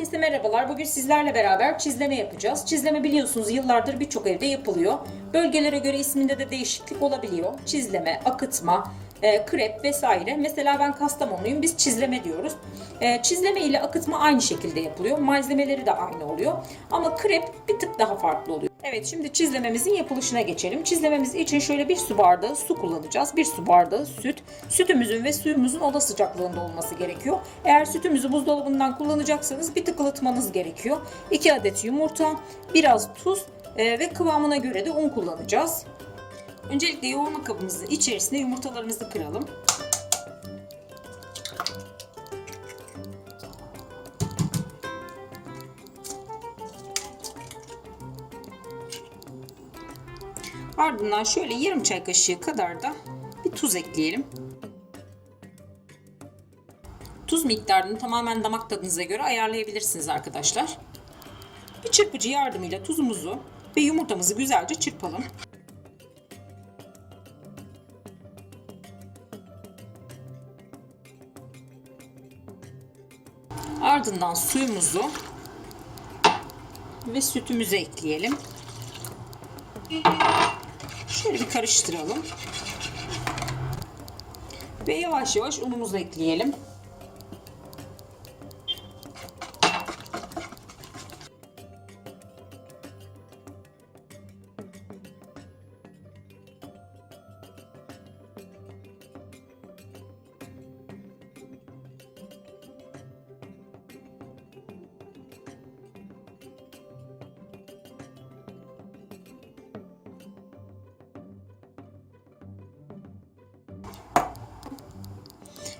Merhabalar, bugün sizlerle beraber çizleme yapacağız. Çizleme biliyorsunuz yıllardır birçok evde yapılıyor. Bölgelere göre isminde de değişiklik olabiliyor. Çizleme, akıtma, e, krep vesaire. Mesela ben Kastamonluyum, biz çizleme diyoruz. E, çizleme ile akıtma aynı şekilde yapılıyor. Malzemeleri de aynı oluyor. Ama krep bir tık daha farklı oluyor. Evet şimdi çizlememizin yapılışına geçelim. Çizlememiz için şöyle bir su bardağı su kullanacağız. Bir su bardağı süt. Sütümüzün ve suyumuzun oda sıcaklığında olması gerekiyor. Eğer sütümüzü buzdolabından kullanacaksanız bir tık ılıtmanız gerekiyor. 2 adet yumurta, biraz tuz e, ve kıvamına göre de un kullanacağız. Öncelikle yoğurma kabımızın içerisine yumurtalarımızı kıralım. Ardından şöyle yarım çay kaşığı kadar da bir tuz ekleyelim. Tuz miktarını tamamen damak tadınıza göre ayarlayabilirsiniz arkadaşlar. Bir çırpıcı yardımıyla tuzumuzu ve yumurtamızı güzelce çırpalım. Ardından suyumuzu ve sütümüzü ekleyelim. Şöyle bir karıştıralım. Ve yavaş yavaş unumuzu ekleyelim.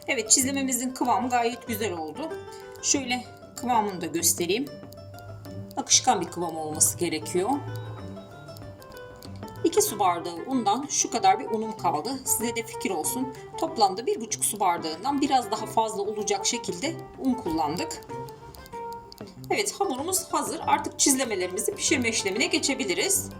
Evet çizlememizin kıvamı gayet güzel oldu. Şöyle kıvamını da göstereyim. Akışkan bir kıvam olması gerekiyor. 2 su bardağı undan şu kadar bir unum kaldı. Size de fikir olsun. Toplamda 1,5 su bardağından biraz daha fazla olacak şekilde un kullandık. Evet hamurumuz hazır. Artık çizlemelerimizi pişirme işlemine geçebiliriz.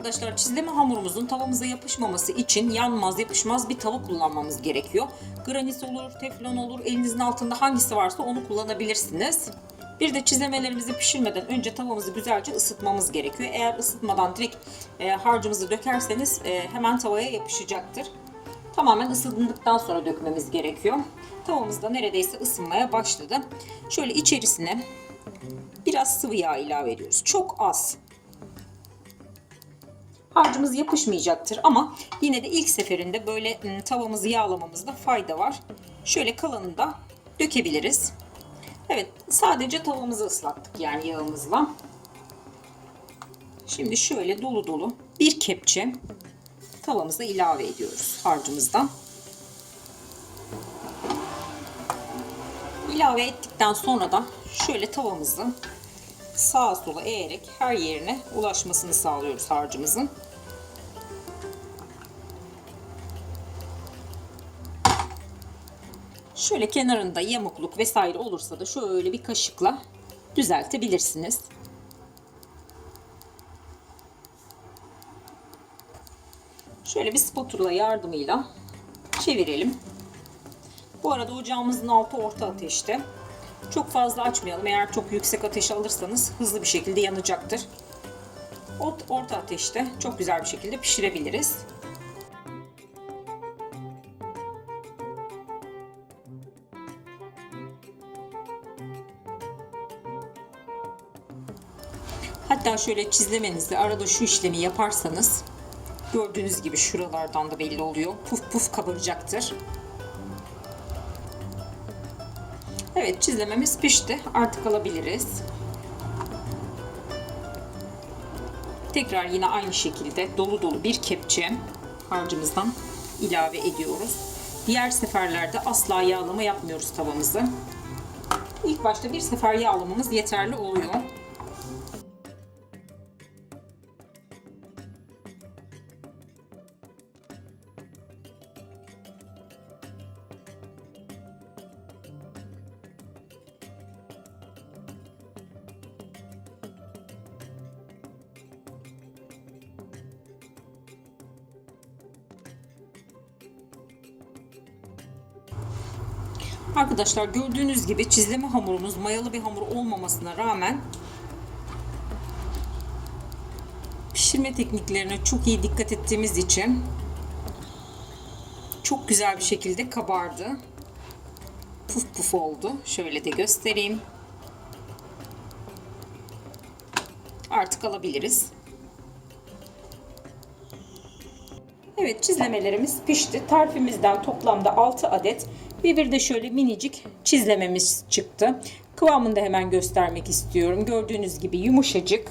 Arkadaşlar çizleme hamurumuzun tavamıza yapışmaması için yanmaz yapışmaz bir tava kullanmamız gerekiyor. Granit olur, teflon olur, elinizin altında hangisi varsa onu kullanabilirsiniz. Bir de çizlemelerimizi pişirmeden önce tavamızı güzelce ısıtmamız gerekiyor. Eğer ısıtmadan direkt e, harcımızı dökerseniz e, hemen tavaya yapışacaktır. Tamamen ısındıktan sonra dökmemiz gerekiyor. Tavamız da neredeyse ısınmaya başladı. Şöyle içerisine biraz sıvı yağ ilave ediyoruz. Çok az harcımız yapışmayacaktır ama yine de ilk seferinde böyle ım, tavamızı yağlamamızda fayda var. Şöyle kalanını da dökebiliriz. Evet sadece tavamızı ıslattık yani yağımızla. Şimdi şöyle dolu dolu bir kepçe tavamıza ilave ediyoruz harcımızdan. İlave ettikten sonra da şöyle tavamızı sağa sola eğerek her yerine ulaşmasını sağlıyoruz harcımızın. Şöyle kenarında yamukluk vesaire olursa da şöyle bir kaşıkla düzeltebilirsiniz. Şöyle bir spatula yardımıyla çevirelim. Bu arada ocağımızın altı orta ateşte. Çok fazla açmayalım. Eğer çok yüksek ateş alırsanız hızlı bir şekilde yanacaktır. Orta ateşte çok güzel bir şekilde pişirebiliriz. Hatta şöyle çizlemenizde arada şu işlemi yaparsanız gördüğünüz gibi şuralardan da belli oluyor. Puf puf kabaracaktır. Evet çizlememiz pişti. Artık alabiliriz. Tekrar yine aynı şekilde dolu dolu bir kepçe harcımızdan ilave ediyoruz. Diğer seferlerde asla yağlama yapmıyoruz tavamızı. İlk başta bir sefer yağlamamız yeterli oluyor. Arkadaşlar gördüğünüz gibi çizleme hamurumuz mayalı bir hamur olmamasına rağmen pişirme tekniklerine çok iyi dikkat ettiğimiz için çok güzel bir şekilde kabardı. Puf puf oldu. Şöyle de göstereyim. Artık alabiliriz. Evet çizlemelerimiz pişti. Tarifimizden toplamda 6 adet bir bir de şöyle minicik çizlememiz çıktı. Kıvamını da hemen göstermek istiyorum. Gördüğünüz gibi yumuşacık.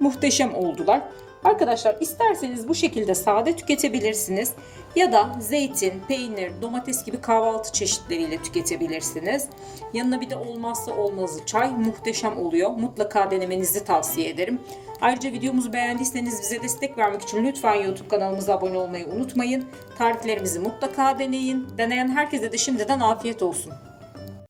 Muhteşem oldular. Arkadaşlar isterseniz bu şekilde sade tüketebilirsiniz. Ya da zeytin, peynir, domates gibi kahvaltı çeşitleriyle tüketebilirsiniz. Yanına bir de olmazsa olmazı çay muhteşem oluyor. Mutlaka denemenizi tavsiye ederim. Ayrıca videomuzu beğendiyseniz bize destek vermek için lütfen YouTube kanalımıza abone olmayı unutmayın. Tariflerimizi mutlaka deneyin. Deneyen herkese de şimdiden afiyet olsun.